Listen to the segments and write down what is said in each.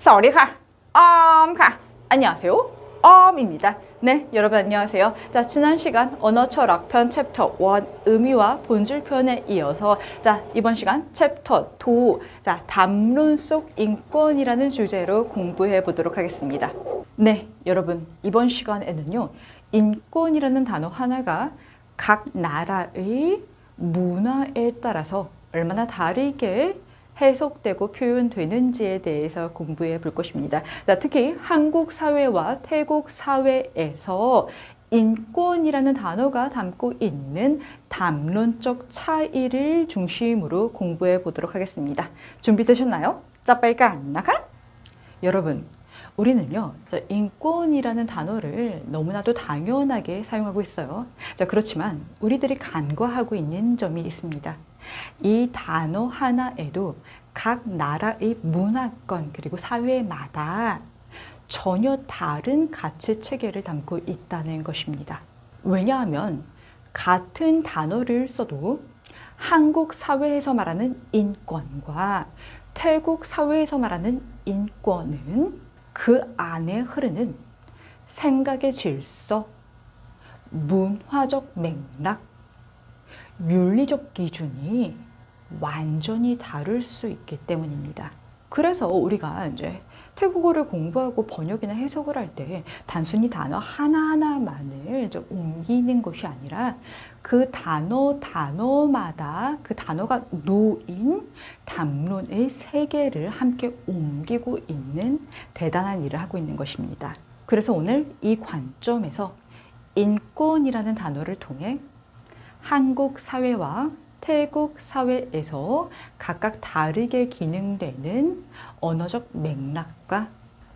사와디카 엄카 안녕하세요. 엄입니다. 네 여러분 안녕하세요. 자 지난 시간 언어 철학 편 챕터 1 의미와 본질 편에 이어서 자 이번 시간 챕터 2자 담론 속 인권이라는 주제로 공부해 보도록 하겠습니다. 네 여러분 이번 시간에는요 인권이라는 단어 하나가 각 나라의 문화에 따라서 얼마나 다르게 해석되고 표현되는지에 대해서 공부해 볼 것입니다. 자, 특히 한국 사회와 태국 사회에서 인권이라는 단어가 담고 있는 담론적 차이를 중심으로 공부해 보도록 하겠습니다. 준비되셨나요? 자, 빨리 나가! 여러분, 우리는요, 자, 인권이라는 단어를 너무나도 당연하게 사용하고 있어요. 자, 그렇지만 우리들이 간과하고 있는 점이 있습니다. 이 단어 하나에도 각 나라의 문화권 그리고 사회마다 전혀 다른 가치 체계를 담고 있다는 것입니다. 왜냐하면 같은 단어를 써도 한국 사회에서 말하는 인권과 태국 사회에서 말하는 인권은 그 안에 흐르는 생각의 질서, 문화적 맥락, 윤리적 기준이 완전히 다를 수 있기 때문입니다. 그래서 우리가 이제 태국어를 공부하고 번역이나 해석을 할 때 단순히 단어 하나하나만을 옮기는 것이 아니라 그 단어 단어마다 그 단어가 놓인 담론의 세계를 함께 옮기고 있는 대단한 일을 하고 있는 것입니다. 그래서 오늘 이 관점에서 인권이라는 단어를 통해 한국 사회와 태국 사회에서 각각 다르게 기능되는 언어적 맥락과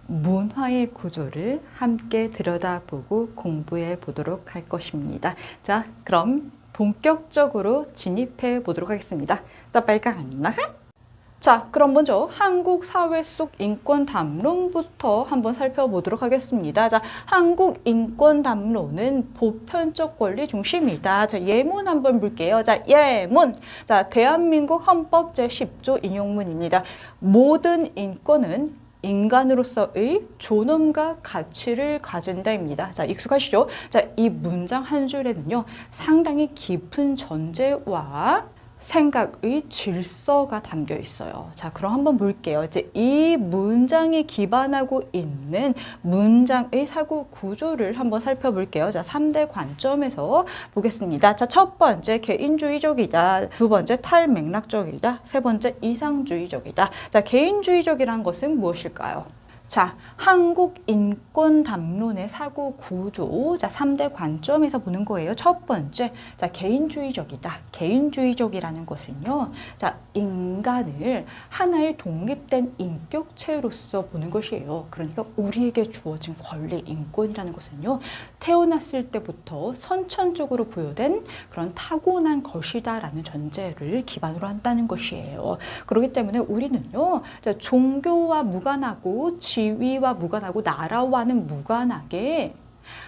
문화의 구조를 함께 들여다보고 공부해 보도록 할 것입니다. 자, 그럼 본격적으로 진입해 보도록 하겠습니다. 자, 빨리 나가! 자, 그럼 먼저 한국 사회 속 인권 담론부터 한번 살펴보도록 하겠습니다. 자, 한국 인권 담론은 보편적 권리 중심이다. 자, 예문 한번 볼게요. 자, 예문. 자, 대한민국 헌법 제10조 인용문입니다. 모든 인권은 인간으로서의 존엄과 가치를 가진다입니다. 자, 익숙하시죠? 자, 이 문장 한 줄에는요, 상당히 깊은 전제와 생각의 질서가 담겨 있어요. 자, 그럼 한번 볼게요. 이제 이 문장에 기반하고 있는 문장의 사고 구조를 한번 살펴볼게요. 자, 3대 관점에서 보겠습니다. 자, 첫 번째 개인주의적이다. 두 번째 탈맥락적이다. 세 번째 이상주의적이다. 자, 개인주의적이란 것은 무엇일까요? 자, 한국 인권 담론의 사고 구조. 자, 3대 관점에서 보는 거예요. 첫 번째, 자, 개인주의적이다. 개인주의적이라는 것은요. 자, 인간을 하나의 독립된 인격체로서 보는 것이에요. 그러니까 우리에게 주어진 권리, 인권이라는 것은요. 태어났을 때부터 선천적으로 부여된 그런 타고난 것이다라는 전제를 기반으로 한다는 것이에요. 그렇기 때문에 우리는요. 자, 종교와 무관하고 지 위와 무관하고 나라와는 무관하게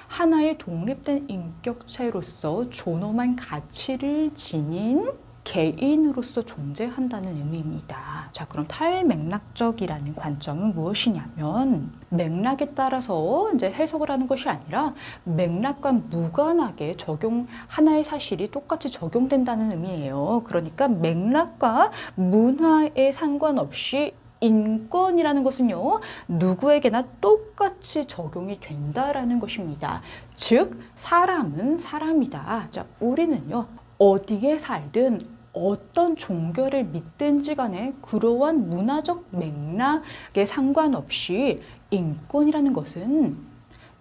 하나의 독립된 인격체로서 존엄한 가치를 지닌 개인으로서 존재한다는 의미입니다. 자, 그럼 탈맥락적이라는 관점은 무엇이냐면 맥락에 따라서 이제 해석을 하는 것이 아니라 맥락과 무관하게 적용 하나의 사실이 똑같이 적용된다는 의미예요. 그러니까 맥락과 문화에 상관없이 인권이라는 것은요, 누구에게나 똑같이 적용이 된다라는 것입니다. 즉, 사람은 사람이다. 자, 우리는요, 어디에 살든 어떤 종교를 믿든지 간에 그러한 문화적 맥락에 상관없이 인권이라는 것은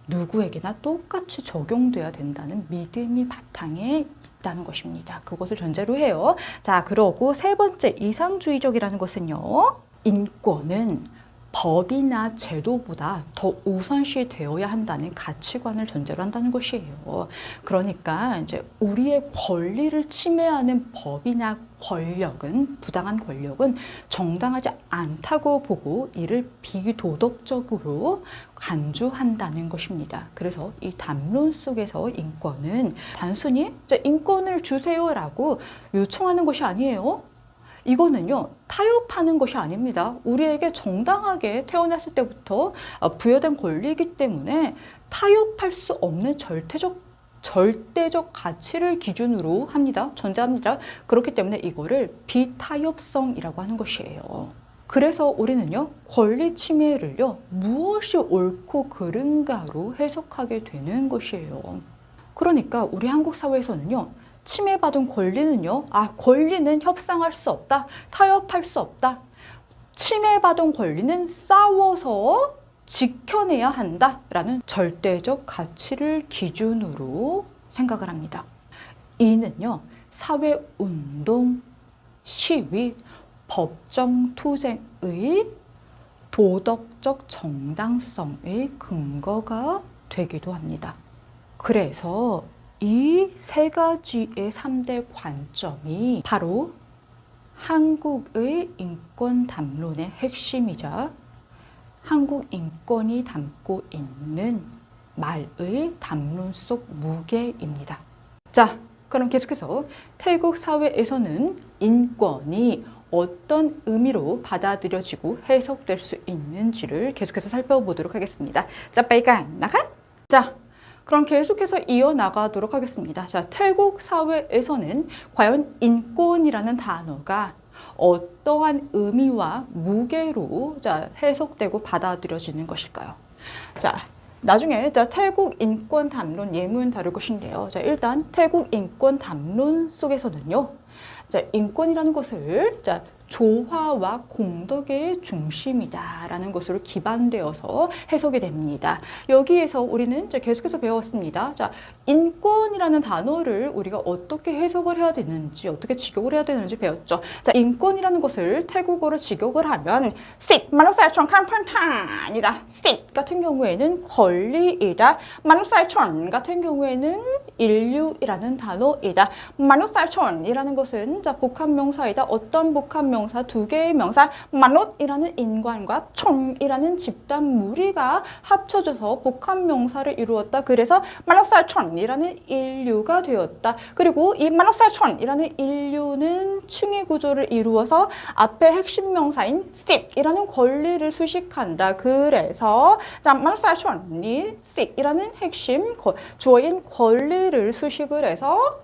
누구에게나 똑같이 적용돼야 된다는 믿음이 바탕에 있다는 것입니다. 그것을 전제로 해요. 자, 그러고 세 번째 이상주의적이라는 것은요. 인권은 법이나 제도보다 더 우선시 되어야 한다는 가치관을 전제로 한다는 것이에요. 그러니까 이제 우리의 권리를 침해하는 법이나 권력은 부당한 권력은 정당하지 않다고 보고 이를 비도덕적으로 간주한다는 것입니다. 그래서 이 담론 속에서 인권은 단순히 인권을 주세요라고 요청하는 것이 아니에요. 이거는요, 타협하는 것이 아닙니다. 우리에게 정당하게 태어났을 때부터 어, 부여된 권리이기 때문에 타협할 수 없는 절대적 절대적 가치를 기준으로 합니다. 전제합니다. 그렇기 때문에 이거를 비타협성이라고 하는 것이에요. 그래서 우리는요, 권리 침해를요, 무엇이 옳고 그른가로 해석하게 되는 것이에요. 그러니까 우리 한국 사회에서는요, 침해받은 권리는요, 아, 권리는 협상할 수 없다, 타협할 수 없다. 침해받은 권리는 싸워서 지켜내야 한다라는 절대적 가치를 기준으로 생각을 합니다. 이는요, 사회 운동, 시위, 법정 투쟁의 도덕적 정당성의 근거가 되기도 합니다. 그래서 이 세 가지의 3대 관점이 바로 한국의 인권 담론의 핵심이자 한국 인권이 담고 있는 말의 담론 속 무게입니다. 자, 그럼 계속해서 태국 사회에서는 인권이 어떤 의미로 받아들여지고 해석될 수 있는지를 계속해서 살펴보도록 하겠습니다. 자, 빨간 나가. 자, 그럼 계속해서 이어나가도록 하겠습니다. 자, 태국 사회에서는 과연 인권이라는 단어가 어떠한 의미와 무게로 자, 해석되고 받아들여지는 것일까요? 자, 나중에 자, 태국 인권 담론 예문 다룰 것인데요. 자, 일단 태국 인권 담론 속에서는요. 자, 인권이라는 것을 자, 조화와 공덕의 중심이다라는 것으로 기반되어서 해석이 됩니다. 여기에서 우리는 이제 계속해서 배웠습니다. 자, 인권이라는 단어를 우리가 어떻게 해석을 해야 되는지, 어떻게 직역을 해야 되는지 배웠죠. 자, 인권이라는 것을 태국어로 직역을 하면 sit, 마누사이촌 칸판탄이다. sit 같은 경우에는 권리이다. 마누사이촌 같은 경우에는 인류이라는 단어이다. 마누사이촌이라는 것은 자, 복합명사이다. 어떤 복합 명사 두 개의 명사 마노이라는 인간과 촌이라는 집단 무리가 합쳐져서 복합 명사를 이루었다. 그래서 마노사촌이라는 인류가 되었다. 그리고 이 마노사촌이라는 인류는 층위 구조를 이루어서 앞에 핵심 명사인 sik이라는 권리를 수식한다. 그래서 자 마노사촌이 sik이라는 핵심 거- 주어인 권리를 수식을 해서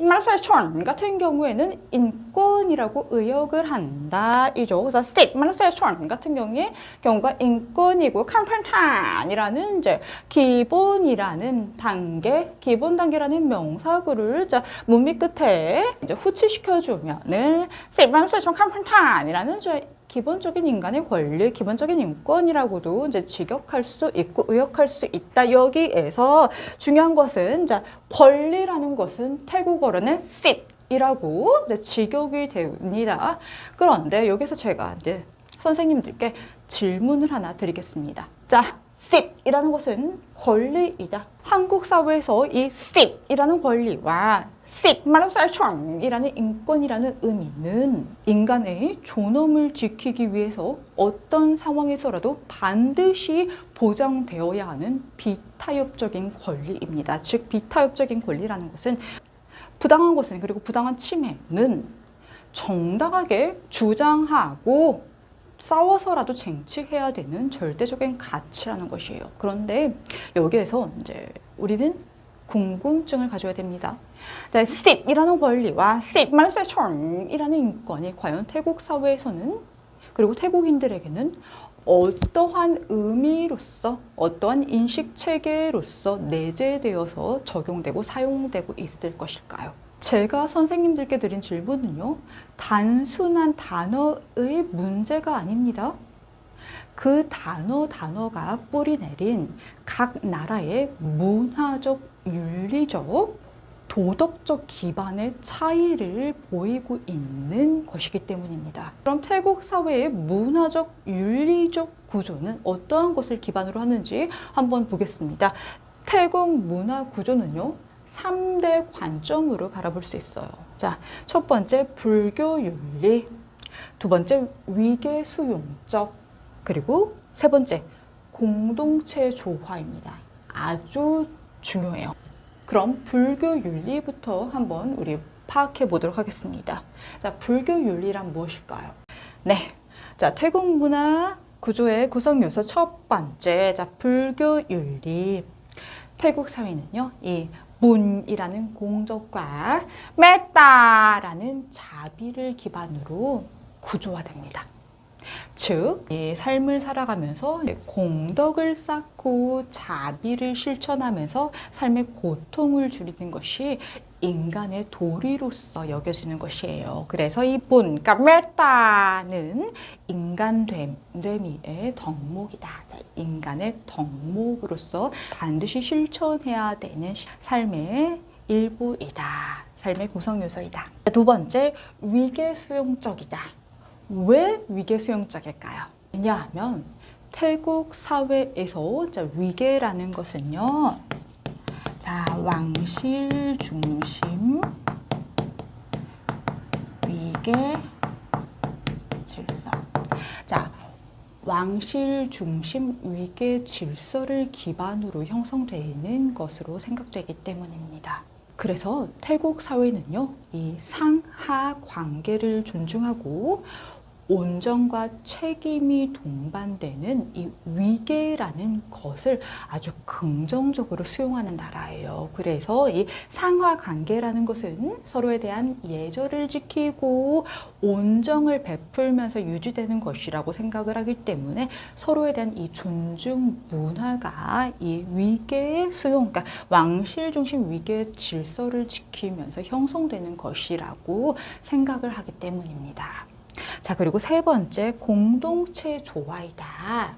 마누사촌 같은 경우에는 인권이라고 의역을 한다 이죠. 그래서 마누사촌 같은 경우에 경우가 인권이고 칸판탄이라는 이제 기본이라는 단계, 기본 단계라는 명사구를 자 문미 끝에 이제 후치시켜 주면은 sit 마누사촌 칸판탄이라는 이제 기본적인 인간의 권리, 기본적인 인권이라고도 이제 직역할 수 있고 의역할 수 있다. 여기에서 중요한 것은 자 권리라는 것은 태국어로는 sit이라고 이제 직역이 됩니다. 그런데 여기서 제가 이제 선생님들께 질문을 하나 드리겠습니다. 자, sit이라는 것은 권리이다. 한국 사회에서 이 sit이라는 권리와 sit 마누사촌이라는 인권이라는 의미는 인간의 존엄을 지키기 위해서 어떤 상황에서라도 반드시 보장되어야 하는 비타협적인 권리입니다. 즉 비타협적인 권리라는 것은 부당한 것은 그리고 부당한 침해는 정당하게 주장하고 싸워서라도 쟁취해야 되는 절대적인 가치라는 것이에요. 그런데 여기에서 이제 우리는 궁금증을 가져야 됩니다. 네, sit이라는 권리와 sit 마누사촌이라는 인권이 과연 태국 사회에서는 그리고 태국인들에게는 어떠한 의미로서 어떠한 인식 체계로서 내재되어서 적용되고 사용되고 있을 것일까요? 제가 선생님들께 드린 질문은요, 단순한 단어의 문제가 아닙니다. 그 단어 단어가 뿌리 내린 각 나라의 문화적, 윤리적, 도덕적 기반의 차이를 보이고 있는 것이기 때문입니다. 그럼 태국 사회의 문화적, 윤리적 구조는 어떠한 것을 기반으로 하는지 한번 보겠습니다. 태국 문화 구조는요, 3대 관점으로 바라볼 수 있어요. 자, 첫 번째 불교 윤리, 두 번째 위계 수용적, 그리고 세 번째 공동체 조화입니다. 아주 중요해요. 그럼 불교 윤리부터 한번 우리 파악해 보도록 하겠습니다. 자, 불교 윤리란 무엇일까요? 네. 자, 태국 문화 구조의 구성 요소 첫 번째. 자, 불교 윤리. 태국 사회는요, 이 문이라는 공덕과 메따라는 자비를 기반으로 구조화됩니다. 즉, 이 삶을 살아가면서 공덕을 쌓고 자비를 실천하면서 삶의 고통을 줄이는 것이 인간의 도리로서 여겨지는 것이에요. 그래서 이 분, 그러니까 메타는 인간됨의 덕목이다. 자, 인간의 덕목으로서 반드시 실천해야 되는 삶의 일부이다. 삶의 구성 요소이다. 두 번째, 위계 수용적이다. 왜 위계 수용적일까요? 왜냐하면 태국 사회에서 자, 위계라는 것은요. 자, 왕실 중심 위계 질서. 자, 왕실 중심 위계 질서를 기반으로 형성되는 것으로 생각되기 때문입니다. 그래서 태국 사회는요, 이 상하 관계를 존중하고 온정과 책임이 동반되는 이 위계라는 것을 아주 긍정적으로 수용하는 나라예요. 그래서 이 상하 관계라는 것은 서로에 대한 예절을 지키고 온정을 베풀면서 유지되는 것이라고 생각을 하기 때문에 서로에 대한 이 존중 문화가 이 위계의 수용, 그러니까 왕실 중심 위계 질서를 지키면서 형성되는 것이라고 생각을 하기 때문입니다. 자, 그리고 세 번째, 공동체 조화이다.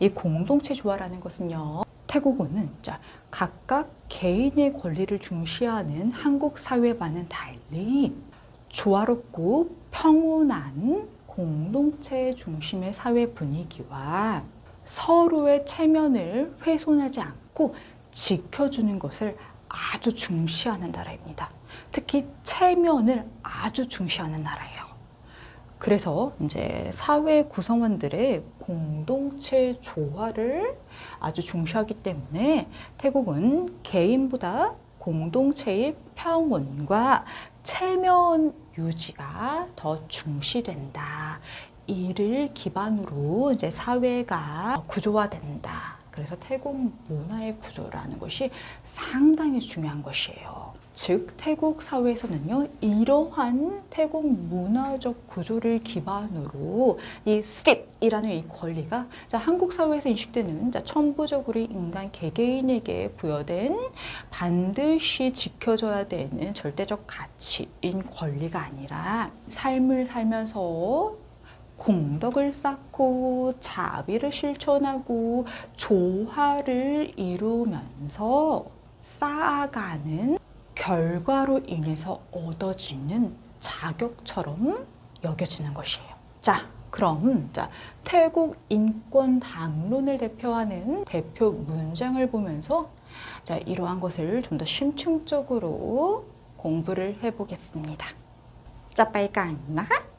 이 공동체 조화라는 것은요, 태국어는 자, 각각 개인의 권리를 중시하는 한국 사회와는 달리 조화롭고 평온한 공동체 중심의 사회 분위기와 서로의 체면을 훼손하지 않고 지켜주는 것을 아주 중시하는 나라입니다. 특히 체면을 아주 중시하는 나라예요. 그래서 이제 사회 구성원들의 공동체 조화를 아주 중시하기 때문에 태국은 개인보다 공동체의 평온과 체면 유지가 더 중시된다. 이를 기반으로 이제 사회가 구조화된다. 그래서 태국 문화의 구조라는 것이 상당히 중요한 것이에요. 즉 태국 사회에서는요 이러한 태국 문화적 구조를 기반으로 이 sit이라는 이 권리가 자 한국 사회에서 인식되는 자 천부적으로 인간 개개인에게 부여된 반드시 지켜져야 되는 절대적 가치인 권리가 아니라 삶을 살면서 공덕을 쌓고 자비를 실천하고 조화를 이루면서 쌓아가는 결과로 인해서 얻어지는 자격처럼 여겨지는 것이에요. 자, 그럼 자, 태국 인권 담론을 대표하는 대표 문장을 보면서 자, 이러한 것을 좀 더 심층적으로 공부를 해보겠습니다. 자, 빨간 나가.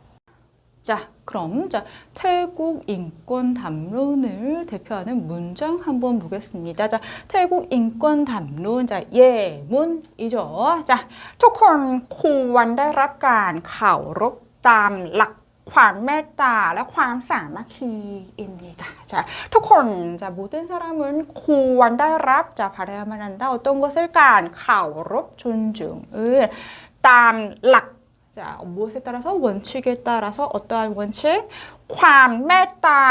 자, 그럼 자, 태국 인권 담론을 대표하는 문장 한번 보겠습니다. 자, 태국 인권 담론 자, 예문이죠. 자, ทุกคนควรได้รับการเคารพตามหลักความเมตตาและความสามัคคี 입니다. 자, ทุกคน 자, 모든 사람은 ควรได้รับ 자, 바라야만 한다. 어떤 것을 การเคารพ 존중을 ตามหลัก 자, 무엇에 따라서 원칙에 따라서 어떠한 원칙? ความเมตตา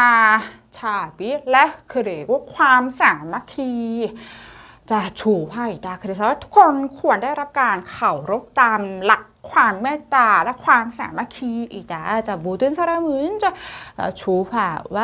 자비 และ 그리고 ความสามัคคี 자, 조화이다. 그래서 ทุกคนควรได้รับการเคารพตามหลักความเมตตาและความสามัคคี 이다. 자, 모든 사람은 자, 어, 조화와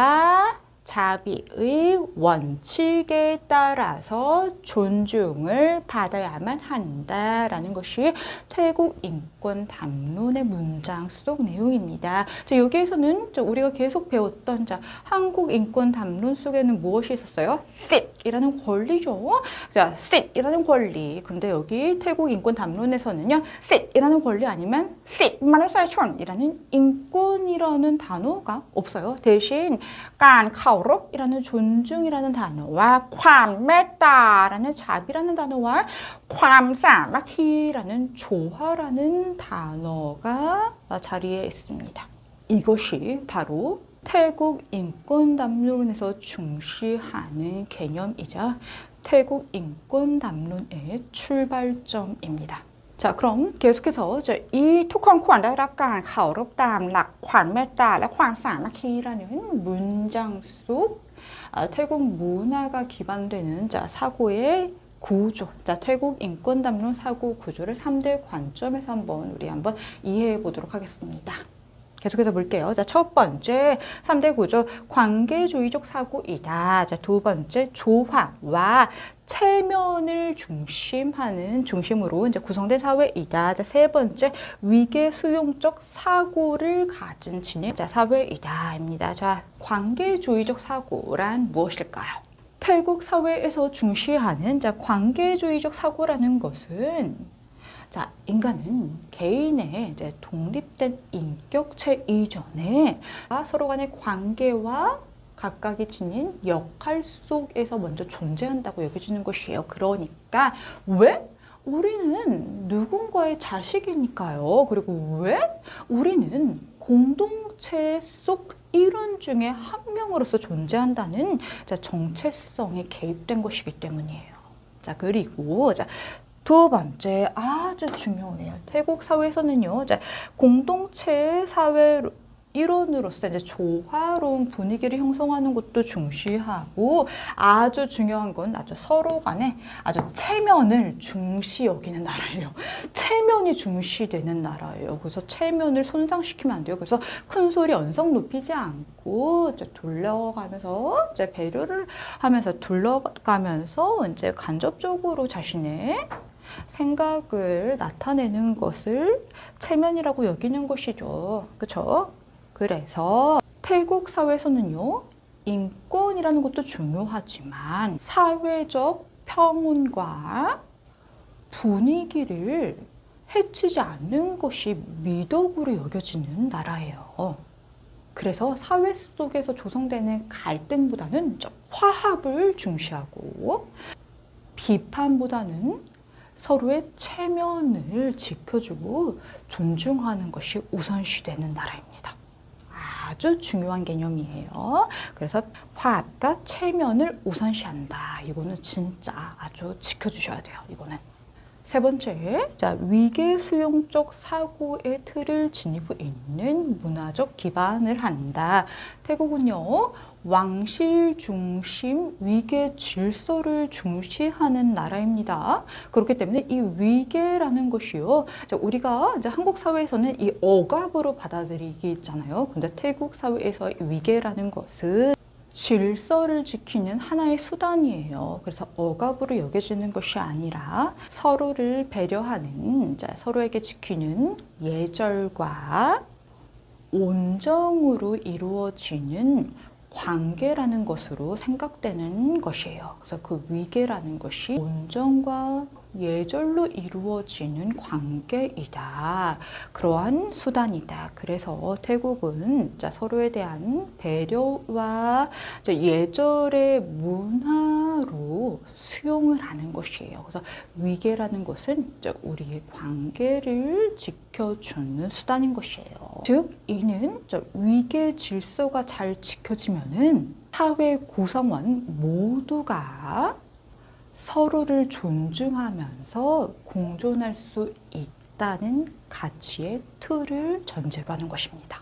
자비의 원칙에 따라서 존중을 받아야만 한다라는 것이 태국 인권 담론의 문장 속 내용입니다. 자, 여기에서는 우리가 계속 배웠던 자, 한국 인권 담론 속에는 무엇이 있었어요? 셋이라는 권리죠. 자, 셋이라는 권리. 근데 여기 태국 인권 담론에서는요, 셋이라는 권리 아니면 셋만의 사촌이라는 인권이라는 단어가 없어요. 대신 깐, 카오 เคา 가오롭이라는 존중이라는 단어와 관메따라는 자비라는 단어와 관사마키라는 조화라는 단어가 자리에 있습니다. 이것이 바로 태국 인권 담론에서 중시하는 개념이자 태국 인권 담론의 출발점입니다. 자 그럼 계속해서 이 투컨코안 다이락간 가오롭담 락관 메따 락관 사마키라는 문장 속 아, 태국 문화가 기반되는 자 사고의 구조, 자 태국 인권담론 사고 구조를 3대 관점에서 한번 우리 한번 이해해 보도록 하겠습니다. 계속해서 볼게요. 자, 첫 번째 3대 구조 관계주의적 사고이다. 자, 두 번째 조화와 체면을 중심하는 중심으로 이제 구성된 사회이다. 자, 세 번째 위계 수용적 사고를 가진 진행 자, 사회이다입니다. 자, 관계주의적 사고란 무엇일까요? 태국 사회에서 중시하는 자, 관계주의적 사고라는 것은 자, 인간은 개인의 이제 독립된 인격체 이전에 서로 간의 관계와 각각이 지닌 역할 속에서 먼저 존재한다고 여겨지는 것이에요. 그러니까 왜? 우리는 누군가의 자식이니까요. 그리고 왜? 우리는 공동체 속 일원 중에 한 명으로서 존재한다는 자, 정체성에 개입된 것이기 때문이에요. 자, 그리고 자, 두 번째 아주 중요해요. 태국 사회에서는요, 이제 공동체 사회 일원으로서 이제 조화로운 분위기를 형성하는 것도 중시하고 아주 중요한 건 아주 서로 간에 아주 체면을 중시 여기는 나라예요. 체면이 중시되는 나라예요. 그래서 체면을 손상시키면 안 돼요. 그래서 큰 소리 언성 높이지 않고 이제 돌려가면서 이제 배려를 하면서 둘러가면서 이제 간접적으로 자신의 생각을 나타내는 것을 체면이라고 여기는 것이죠. 그렇죠? 그래서 태국 사회에서는요. 인권이라는 것도 중요하지만 사회적 평온과 분위기를 해치지 않는 것이 미덕으로 여겨지는 나라예요. 그래서 사회 속에서 조성되는 갈등보다는 좀 화합을 중시하고 비판보다는 서로의 체면을 지켜주고 존중하는 것이 우선시되는 나라입니다. 아주 중요한 개념이에요. 그래서 화합과 체면을 우선시한다. 이거는 진짜 아주 지켜주셔야 돼요. 이거는. 세 번째, 자, 위계 수용적 사고의 틀을 지니고 있는 문화적 기반을 한다. 태국은요, 왕실 중심 위계 질서를 중시하는 나라입니다. 그렇기 때문에 이 위계라는 것이요. 자, 우리가 이제 한국 사회에서는 이 억압으로 받아들이기 있잖아요. 근데 태국 사회에서 이 위계라는 것은 질서를 지키는 하나의 수단이에요. 그래서 억압으로 여겨지는 것이 아니라 서로를 배려하는, 자, 서로에게 지키는 예절과 온정으로 이루어지는 관계라는 것으로 생각되는 것이에요. 그래서 그 위계라는 것이 온정과 예절로 이루어지는 관계이다. 그러한 수단이다. 그래서 태국은 자, 서로에 대한 배려와 자, 예절의 문화로 수용을 하는 것이에요. 그래서 위계라는 것은 자, 우리의 관계를 지켜주는 수단인 것이에요. 즉, 이는 자, 위계 질서가 잘 지켜지면은 사회 구성원 모두가 서로를 존중하면서 공존할 수 있다는 가치의 틀을 전제로 하는 것입니다.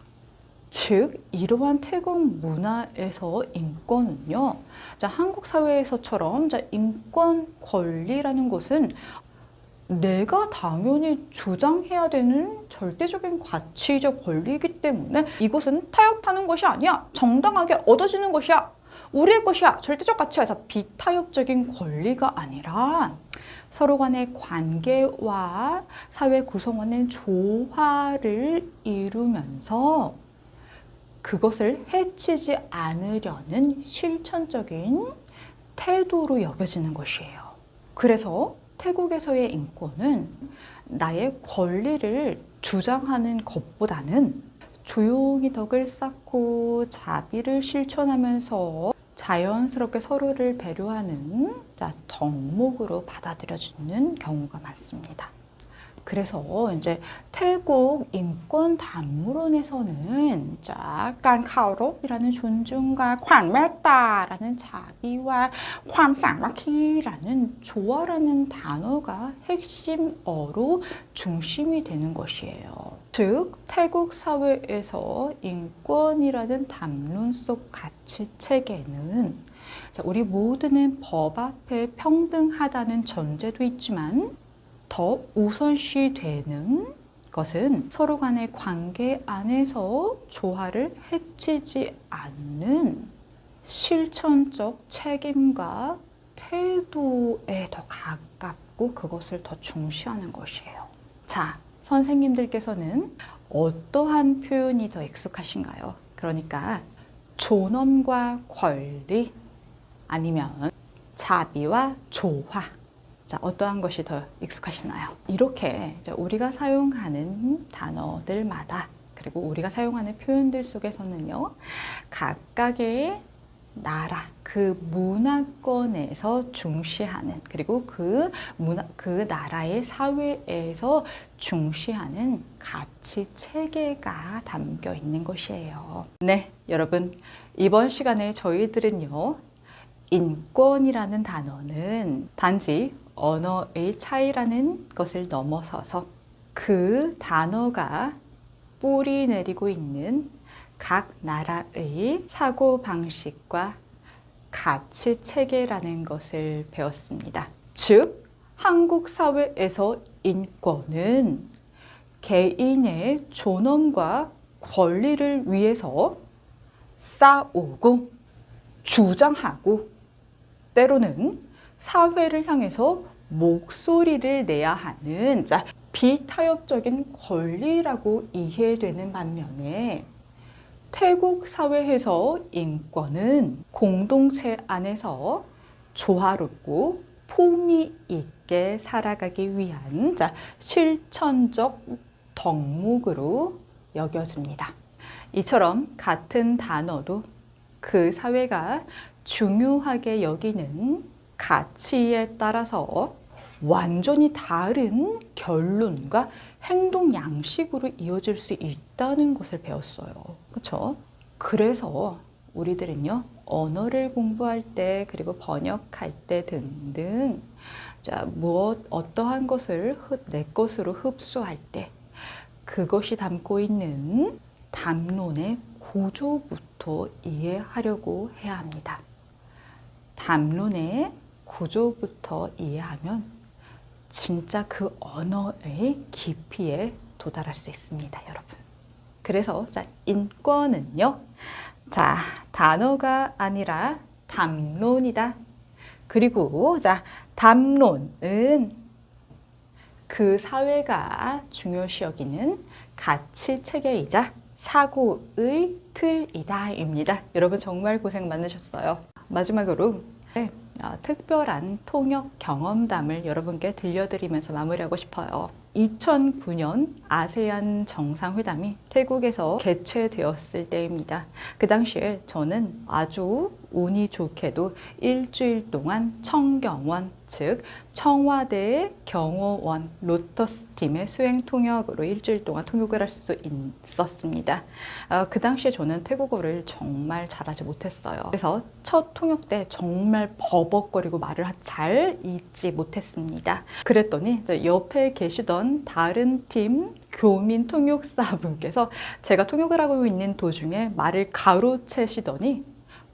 즉, 이러한 태국 문화에서 인권은요, 자, 한국 사회에서처럼 자, 인권 권리라는 것은 내가 당연히 주장해야 되는 절대적인 가치적 권리이기 때문에 이것은 타협하는 것이 아니야. 정당하게 얻어지는 것이야. 우리의 것이야. 절대적 가치에서 비타협적인 권리가 아니라 서로 간의 관계와 사회 구성원의 조화를 이루면서 그것을 해치지 않으려는 실천적인 태도로 여겨지는 것이에요. 그래서 태국에서의 인권은 나의 권리를 주장하는 것보다는 조용히 덕을 쌓고 자비를 실천하면서 자연스럽게 서로를 배려하는 자, 덕목으로 받아들여지는 경우가 많습니다. 그래서 이제 태국 인권 담론에서는 자, 깐카오롭이라는 존중과 관메따라는 자비와 환상마키라는 조화라는 단어가 핵심어로 중심이 되는 것이에요. 즉 태국 사회에서 인권이라는 담론 속 가치 체계는 자, 우리 모두는 법 앞에 평등하다는 전제도 있지만 더 우선시 되는 것은 서로 간의 관계 안에서 조화를 해치지 않는 실천적 책임과 태도에 더 가깝고 그것을 더 중시하는 것이에요. 자, 선생님들께서는 어떠한 표현이 더 익숙하신가요? 그러니까 존엄과 권리 아니면 자비와 조화 자, 어떠한 것이 더 익숙하시나요? 이렇게 우리가 사용하는 단어들마다 그리고 우리가 사용하는 표현들 속에서는요, 각각의 나라, 그 문화권에서 중시하는 그리고 그 문화, 그 나라의 사회에서 중시하는 가치 체계가 담겨 있는 것이에요. 네, 여러분 이번 시간에 저희들은요 인권이라는 단어는 단지 언어의 차이라는 것을 넘어서서 그 단어가 뿌리 내리고 있는 각 나라의 사고 방식과 가치 체계라는 것을 배웠습니다. 즉, 한국 사회에서 인권은 개인의 존엄과 권리를 위해서 싸우고 주장하고 때로는 사회를 향해서 목소리를 내야 하는 자, 비타협적인 권리라고 이해되는 반면에 태국 사회에서 인권은 공동체 안에서 조화롭고 품위 있게 살아가기 위한 자, 실천적 덕목으로 여겨집니다. 이처럼 같은 단어도 그 사회가 중요하게 여기는 가치에 따라서 완전히 다른 결론과 행동 양식으로 이어질 수 있다는 것을 배웠어요. 그렇죠? 그래서 우리들은요. 언어를 공부할 때 그리고 번역할 때 등등 자, 무엇 어떠한 것을 흡, 내 것으로 흡수할 때 그것이 담고 있는 담론의 구조부터 이해하려고 해야 합니다. 담론의 구조부터 이해하면 진짜 그 언어의 깊이에 도달할 수 있습니다, 여러분. 그래서 자, 인권은요. 자, 단어가 아니라 담론이다. 그리고 자, 담론은 그 사회가 중요시 여기는 가치 체계이자 사고의 틀이다입니다. 여러분 정말 고생 많으셨어요. 마지막으로 네, 어, 특별한 통역 경험담을 여러분께 들려드리면서 마무리하고 싶어요. 2009년 아세안 정상회담이 태국에서 개최되었을 때입니다. 그 당시에 저는 아주 운이 좋게도 일주일 동안 청경원, 즉 청와대 경호원 로터스 팀의 수행 통역으로 일주일 동안 통역을 할 수 있었습니다. 어, 그 당시에 저는 태국어를 정말 잘하지 못했어요. 그래서 첫 통역 때 정말 버벅거리고 말을 잘 잊지 못했습니다. 그랬더니 옆에 계시던 다른 팀 교민 통역사분께서 제가 통역을 하고 있는 도중에 말을 가로채시더니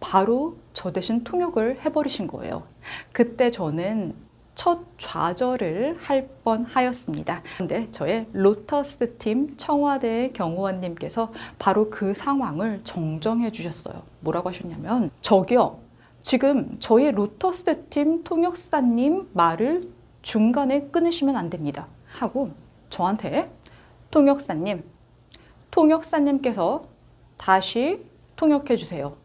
바로 저 대신 통역을 해버리신 거예요. 그때 저는 첫 좌절을 할 뻔하였습니다. 그런데 저의 로터스 팀 청와대 경호원님께서 바로 그 상황을 정정해 주셨어요. 뭐라고 하셨냐면 저기요. 지금 저희 로터스 팀 통역사님 말을 중간에 끊으시면 안 됩니다. 하고 저한테 통역사님, 통역사님께서 다시 통역해 주세요.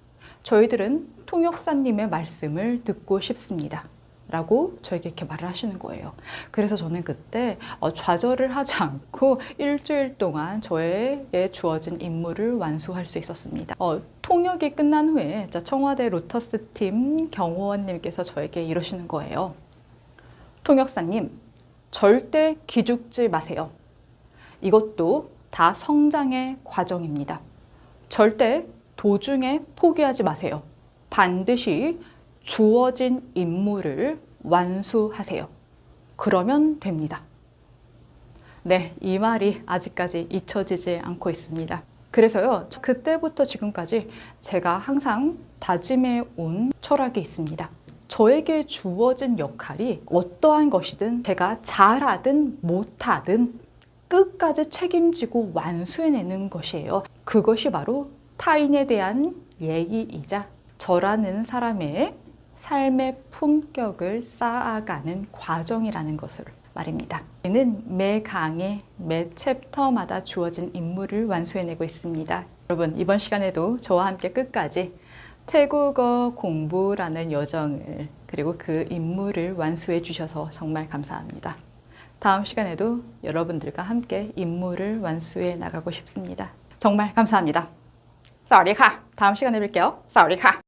저희들은 통역사님의 말씀을 듣고 싶습니다. 라고 저에게 이렇게 말을 하시는 거예요. 그래서 저는 그때 어, 좌절을 하지 않고 일주일 동안 저에게 주어진 임무를 완수할 수 있었습니다. 어, 통역이 끝난 후에 자, 청와대 로터스 팀 경호원님께서 저에게 이러시는 거예요. 통역사님, 절대 기죽지 마세요. 이것도 다 성장의 과정입니다. 절대 도중에 포기하지 마세요. 반드시 주어진 임무를 완수하세요. 그러면 됩니다. 네, 이 말이 아직까지 잊혀지지 않고 있습니다. 그래서요, 저 그때부터 지금까지 제가 항상 다짐해 온 철학이 있습니다. 저에게 주어진 역할이 어떠한 것이든 제가 잘하든 못하든 끝까지 책임지고 완수해내는 것이에요. 그것이 바로 타인에 대한 예의이자 저라는 사람의 삶의 품격을 쌓아가는 과정이라는 것을 말입니다. 저는 매 강의, 매 챕터마다 주어진 임무를 완수해내고 있습니다. 여러분, 이번 시간에도 저와 함께 끝까지 태국어 공부라는 여정을 그리고 그 임무를 완수해 주셔서 정말 감사합니다. 다음 시간에도 여러분들과 함께 임무를 완수해 나가고 싶습니다. 정말 감사합니다. 사와디카. 다음 시간에 뵐게요. 사와디카.